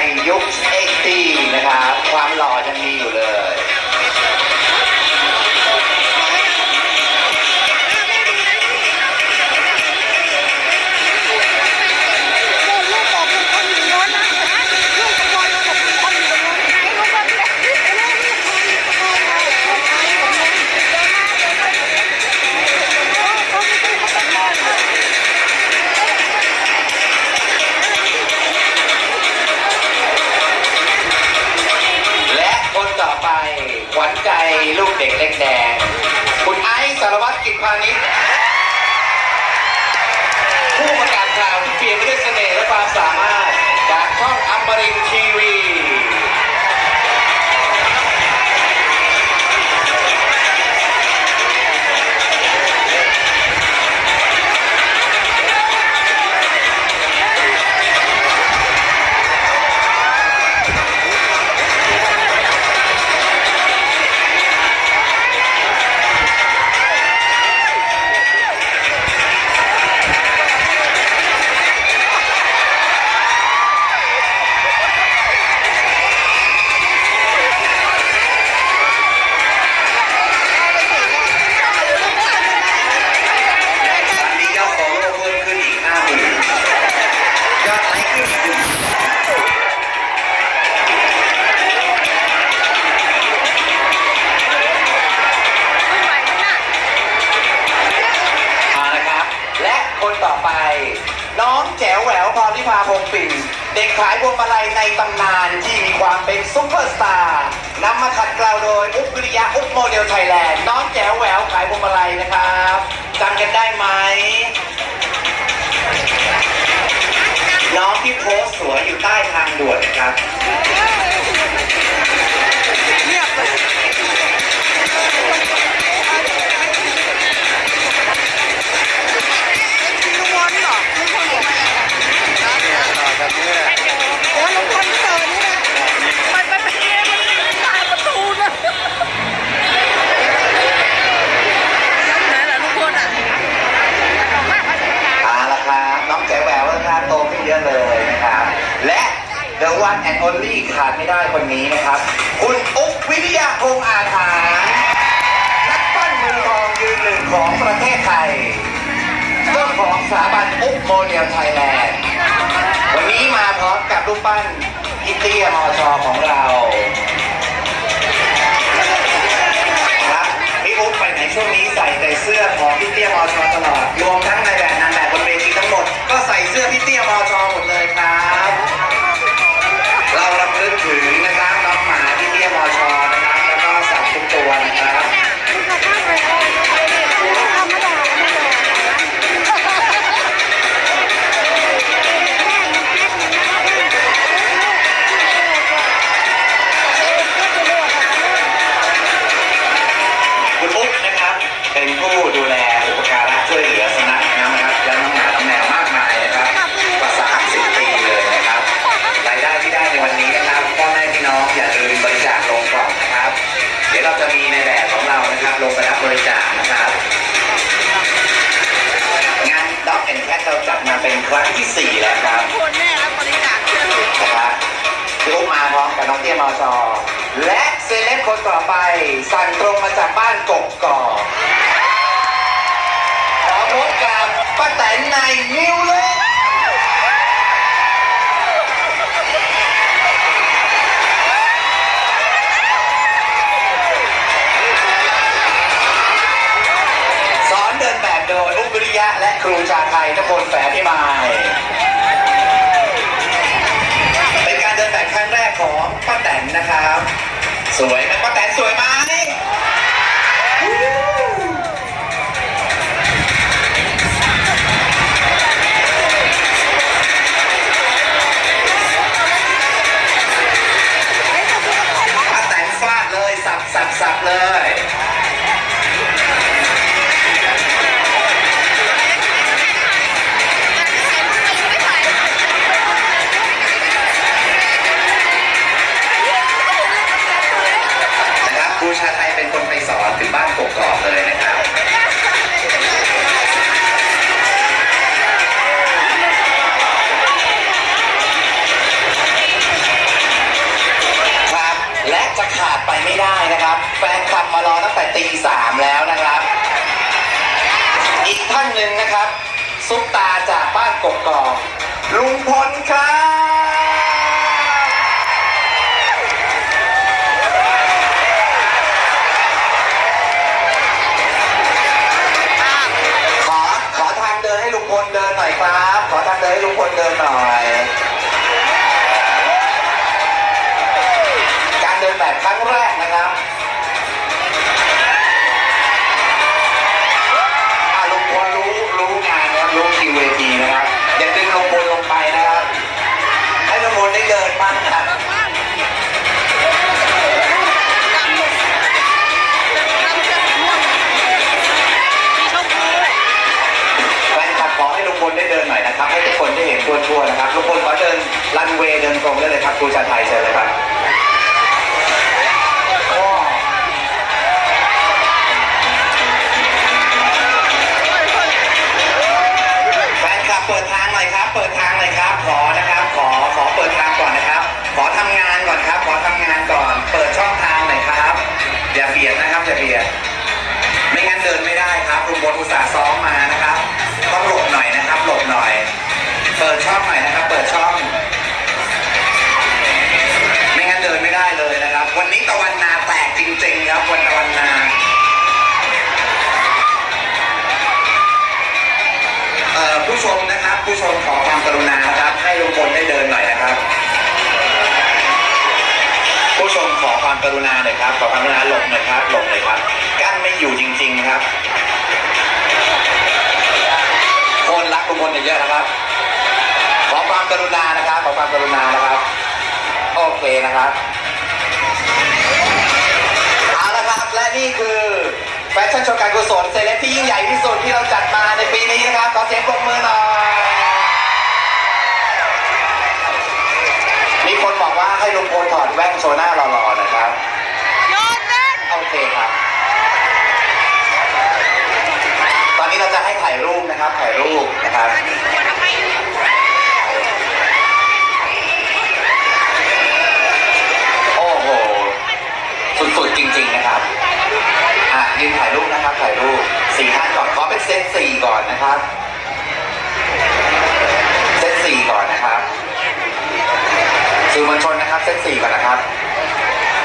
Yo. น้องแจ๋วแหววขายพวงมาลัยนะครับจำกันได้ไหม น้องที่โพสสวยอยู่ใต้ทางด่วนนะครับ วันแอนโอลลี่ขาดไม่ได้คนนี้นะครับ คุณอุ๊บวิทยาคงอาถานักปั้นมือทองยืนหนึ่งของประเทศไทยเจ้าของสถาบันอุ๊บโมเดลไทยแลนด์วันนี้มาพร้อมกับรูปปั้นอิเตี้ยมอชอของเรา สี่แล้วครับคนแน่ครับคนนี้หนักนะครับลุกมาพร้อมกับน้องเตี้ยมอชอและเซเลบคนต่อไป สั่งตรงมาจากบ้านกกกอกขอพกับป้าแตนในนิวเล็ะและครูชาไทยทุกคนแฝดพิมายเป็นการเดินแบบครั้งแรกของป้าแตนนะครับ สวยไหมป้าแตนสวยมาก ชาไทยเป็นคนไปสอนถึงบ้านกกอกเลยนะครับครับ และจะขาดไปไม่ได้นะครับ แฟนคลับมารอตั้งแต่ตีสามแล้วนะครับ อีกท่านหนึ่งนะครับ ซุปตาจากบ้านกกอกลุงพลครับ ให้ลุงพลเดินหน่อย การเดินแบบครั้งแรกนะครับ รุณาหน่อยครับขอความกรุณาหลบหน่อยครับหลบหน่อยครับ กั้นไม่อยู่จริง ๆครับ คนรักลุงพลเยอะนะครับ ขอความกรุณานะครับ ขอความกรุณานะครับ โอเคนะครับเอาละครับและนี่คือแฟชั่นโชว์การกุศลเซเลบที่ยิ่งใหญ่ที่สุดที่เราจัดมาในปีนี้นะครับขอเสียงปรบมือหน่อยมีคนบอกว่าให้ลุงพลถอดแว่นโชว์หน้าหล่อเคครับ ตอนนี้เราจะให้ถ่ายรูปนะครับถ่ายรูปนะครับโอ้โหสุดๆจริง ๆนะครับอะยืนถ่ายรูปนะครับถ่ายรูปสี่ท่านก่อนขอเป็นเซตสี่ก่อนนะครับเซตสี่ก่อนนะครับสื่อมวลชนนะครับเซตสี่ก่อนนะครับ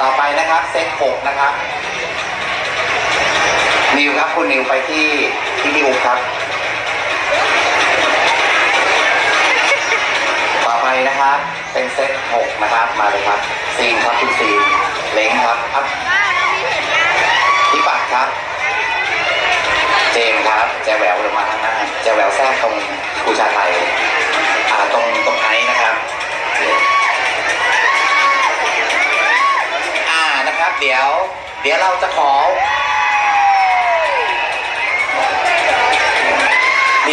ต่อไปนะครับเซตหกนะครับ นิวครับคุณนิวไปที่ที่นิวครับต่อไปนะครับ เป็นเซตหกนะครับมาเลยครับซีนครับคุณซีนเล้งครับครับพี่ปัดครับ เจมส์ครับแจแหววลงมาข้างหน้าแจแหววแทรกตรงครูชาไทยอ่าตรงตรงไอนะครับอ่านะครับ เดี๋ยว เดี๋ยวเราจะขอ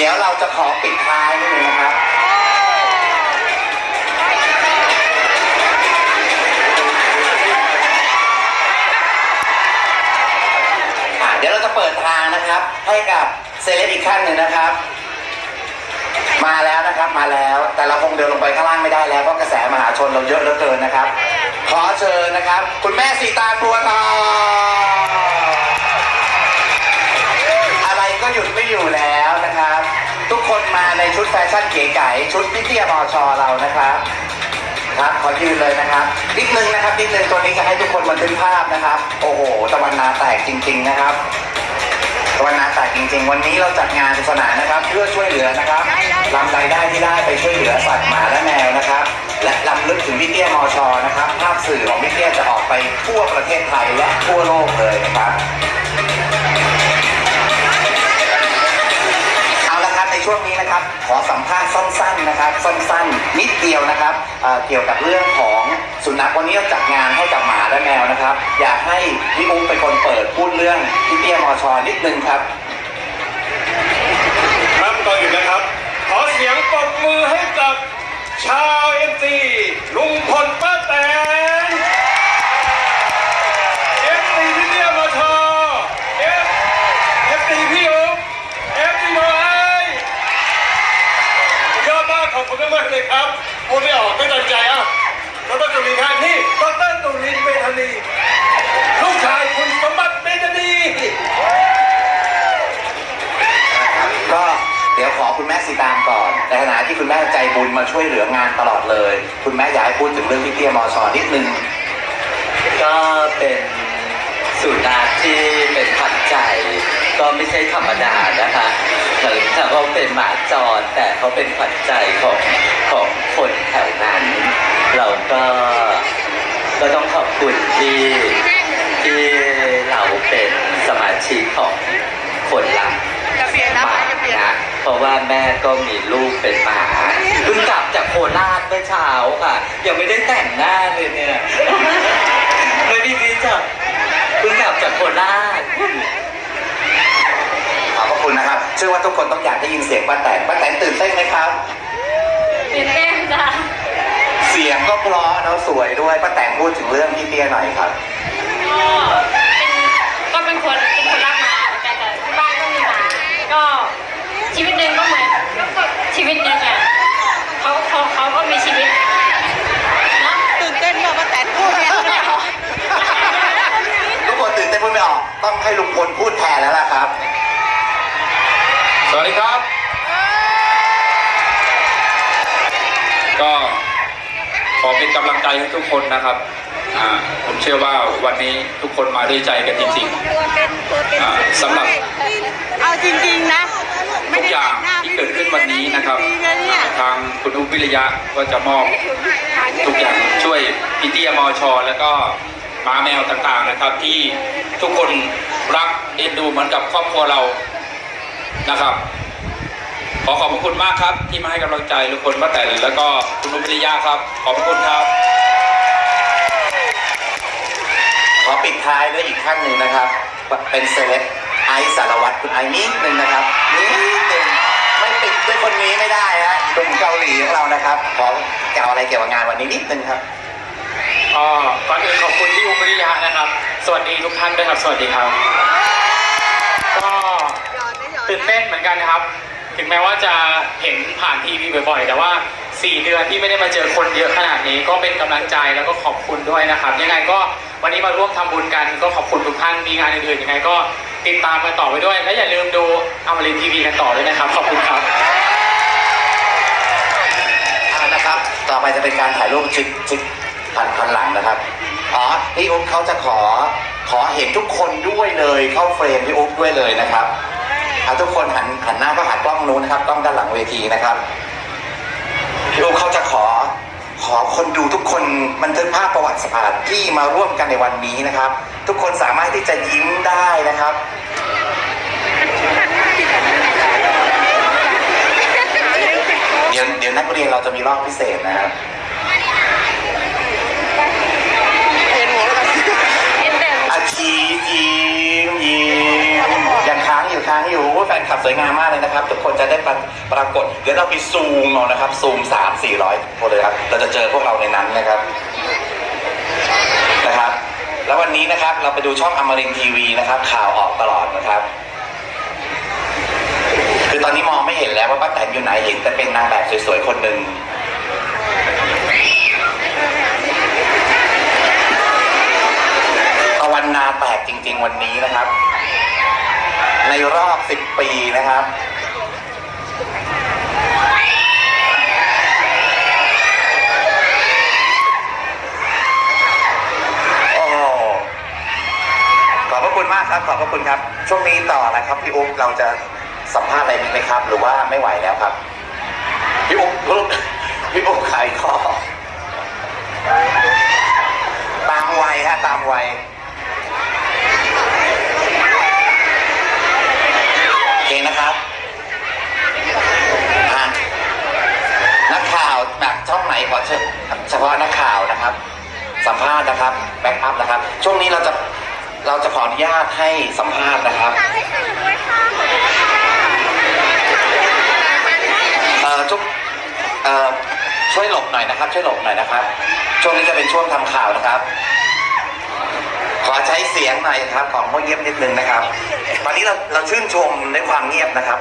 ดี๋ยวเราจะขอปิดท้ายนิดนึงนะครับอะเดี๋ยวเราจะเปิดทางนะครับ ให้กับเซเลบอีกขั้นหนึ่งนะครับ มาแล้วนะครับมาแล้ว แต่เราคงเดินลงไปข้างล่างไม่ได้แล้วเพราะกระแสมหาชนเราเยอะเหลือเกินนะครับ ขอเชิญนะครับ คุณแม่สีตาบัวทองอะไรก็หยุดไม่อยู่แล้วนะครับ ทุกคนมาในชุดแฟชั่นเก๋ไก๋ชุดพิเตียมอชอเรานะครับครับขอยืนเลยนะครับนิดนึงนะครับนิดนึงตัวนี้จะให้ทุกคนบันทึกภาพนะครับ โอ้โหตะวันนาแตกจริง ๆนะครับตะวันนาแตกจริง ๆ วันนี้เราจัดงานสนุกสนานนะครับ เพื่อช่วยเหลือนะครับลำรายได้ที่ได้ไปช่วยเหลือสัตว์หมาและแมวนะครับ และลำลึกถึงพี่เตี้ยมอชอนะครับ ภาพสื่อของพี่เตี้ยจะออกไปทั่วประเทศไทยและทั่วโลกเลยนะครับ ช่วงนี้นะครับ ขอสัมภาษณ์สั้นๆนะครับ สั้นๆ นิดเดียวนะครับเอ่อเกี่ยวกับเรื่องของสุนัขวันนี้เราจัดงานให้กับหมาและแมวนะครับ อยากให้พี่อุ้มเป็นคนเปิดพูดเรื่องพี่เตี้ยมอชอนิดนึงครับ ครับก่อนอื่นนะครับ ขอเสียงปรบมือให้กับชาวเอ็นซีลุงพลป้า ริการที่ดรตุลินเวทนีลูกชายคุณสมบัติเมธานีก็เดี๋ยวขอคุณแม่สีตางก่อนในขณะที่คุณแม่ใจบุญมาช่วยเหลืองานตลอดเลย คุณแม่อยากให้พูดถึงเรื่องพี่เตี้ยมอชอนิดนึงก็เป็นสุนัขที่เป็นผัดใจ ก็ไม่ใช่ธรรมดานะคะถึงถ้าเขาเป็นหมาจรแต่เขาเป็นพันธุ์ใจของของคนแถวนั้น เราก็ก็ต้องขอบคุณที่ที่เราเป็นสมาชิกของคนรักจะเปลี่ยนนะหมาเปลี่ยนะเพราะว่าแม่ก็มีลูกเป็นหมาเพิ่งกลับจากโคราชเมื่อเช้าค่ะ ยังไม่ได้แต่งหน้าเลยเนี่ยไม่ดีจ้ะเพิ่งกลับจากโคราช คุณนะครับเชื่อว่าทุกคนต้องอยากได้ยินเสียงป้าแตนป้าแตนตื่นเต้นไหมครับ ตื่นเต้นจ้ะเสียงก็เพราะเนาะสวยด้วยป้าแตนพูดถึงเรื่องพี่เตี้ยหน่อยครับก็เป็นก็เป็นคนเป็นคนรักหมาเหมือนกันแต่ที่บ้านก็มีหมาก็ชีวิตหนึ่งก็เหมือนชีวิตหนึ่งอะเขาเขาเขาก็มีชีวิตเนาะตื่นเต้นมากป้าแตนพูดเนี่ยทุกคนตื่นเต้นพูดไม่ออก ต้องให้ลุงพลพูดแทนแล้วล่ะครับ อเป็นกำลังใจให้ทุกคนนะครับอ่าผมเชื่อว่าวันนี้ทุกคนมาด้วยใจกันจริงตัวเป็นตัวเป็นอ่าสำหรับเอาจริง ๆ นะๆทุกอย่างที่เกิดขึ้นวันนี้นะครับปีเลยเนี่ยทางคุณอุ้มวิริยะก็จะมอบทุกอย่างช่วยพี่เตี้ยมอชอแล้วก็หมาแมวต่างๆนะครับ ที่ทุกคนรักเอ็นดูเหมือนกับครอบครัวเรานะครับ ขอขอบพระคุณมากครับ ที่มาให้กำลังใจทุกคนป้าแตนแล้วก็คุณอุ้มวิริยะครับ ขอบพระคุณครับ ขอปิดท้ายด้วยอีกท่านหนึ่งนะครับ เป็นเซเลบไอซ์สารวัตรคุณไอซ์นิดนึงนะครับนิดนึงไม่ปิดด้วยคนนี้ไม่ได้ฮะหนุ่มเกาหลีของเรานะครับ ขอกล่าวอะไรเกี่ยวกับงานวันนี้นิดนึงครับก็ก่อนอื่นขอบคุณพี่อุ้มวิริยะนะครับ สวัสดีทุกท่านด้วยครับ สวัสดีครับ ก็ตื่นเต้นเหมือนกันนะครับ ถึงแม้ว่าจะเห็นผ่านทีวีบ่อยๆ แต่ว่า 4 เดือนที่ไม่ได้มาเจอคนเยอะขนาดนี้ก็เป็นกำลังใจแล้วก็ขอบคุณด้วยนะครับ ยังไงก็วันนี้มาร่วมทำบุญกันก็ขอบคุณทุกท่านมีงานอื่นๆยังไงก็ติดตามกันต่อไปด้วย และอย่าลืมดูอมรินทีวีกันต่อด้วยนะครับ ขอบคุณครับนะครับ ต่อไปจะเป็นการถ่ายรูปชิดชิดพันพันหลังนะครับอ๋อพี่อุ๊บเขาจะขอขอเห็นทุกคนด้วยเลยเข้าเฟรมพี่อุ๊บด้วยเลยนะครับ อะทุกคนหันหันหน้าก็หากล้องนู้นนะครับกล้องด้านหลังเวทีนะครับพี่อุ๊บเขาจะขอ ขอคนดูทุกคนบันทึกภาพประวัติศาสตร์ที่มาร่วมกันในวันนี้นะครับ ทุกคนสามารถที่จะยิ้มได้นะครับเดี๋ยวเดี๋ยวนักเรียนเราจะมีรอบพิเศษนะครับเห็นหัวแล้วกันเห็นแต่อาชียิ้มยิ้มยัง ค้างอยู่าแฟนคลับสวยงามมากเลยนะครับ ทุกคนจะได้ปราปรากฏเดี๋ยวเราไปซูมเอานะครับ ซูมสามสี่ร้อยคนเลยครับเราจะเจอพวกเราในนั้นนะครับนะครับ แล้ววันนี้นะครับเราไปดูช่องอมรินทีวีนะครับ ข่าวออกตลอดนะครับ คือตอนนี้มองไม่เห็นแล้วว่าป้าแตนอยู่ไหนเห็นแต่เป็นนางแบบสวยๆคนหนึ่งตะวันนาแตกจริง ๆ วันนี้นะครับ ในรอบ 10 ปีนะครับโอ้ขอบพระคุณมากครับ ขอบพระคุณครับ ช่วงนี้ต่อนะครับพี่อุ๊บเราจะสัมภาษณ์อะไรไหมครับ หรือว่าไม่ไหวแล้วครับ พี่อุ๊บพี่อุ๊บพี่อุ๊บขายข้อตามวัยฮะตามวัย โอเคนะครับอะนักข่าวจาก ช่องไหนขอเชิญเฉพาะนักข่าวนะครับ สัมภาษณ์นะครับแบ็กอัพนะครับ ช่วงนี้เราจะเราจะขออนุญาตให้สัมภาษณ์นะครับเอ่อจุ๊บเอ่อช่วยหลบหน่อยนะครับ ช่วยหลบหน่อยนะครับ ช่วงนี้จะเป็นช่วงทำข่าวนะครับ ขอใช้เสียงหน่อยครับ ของพ่อเงียบนิดนึงนะครับ ตอนนี้เราเราชื่นชมในความเงียบนะครับ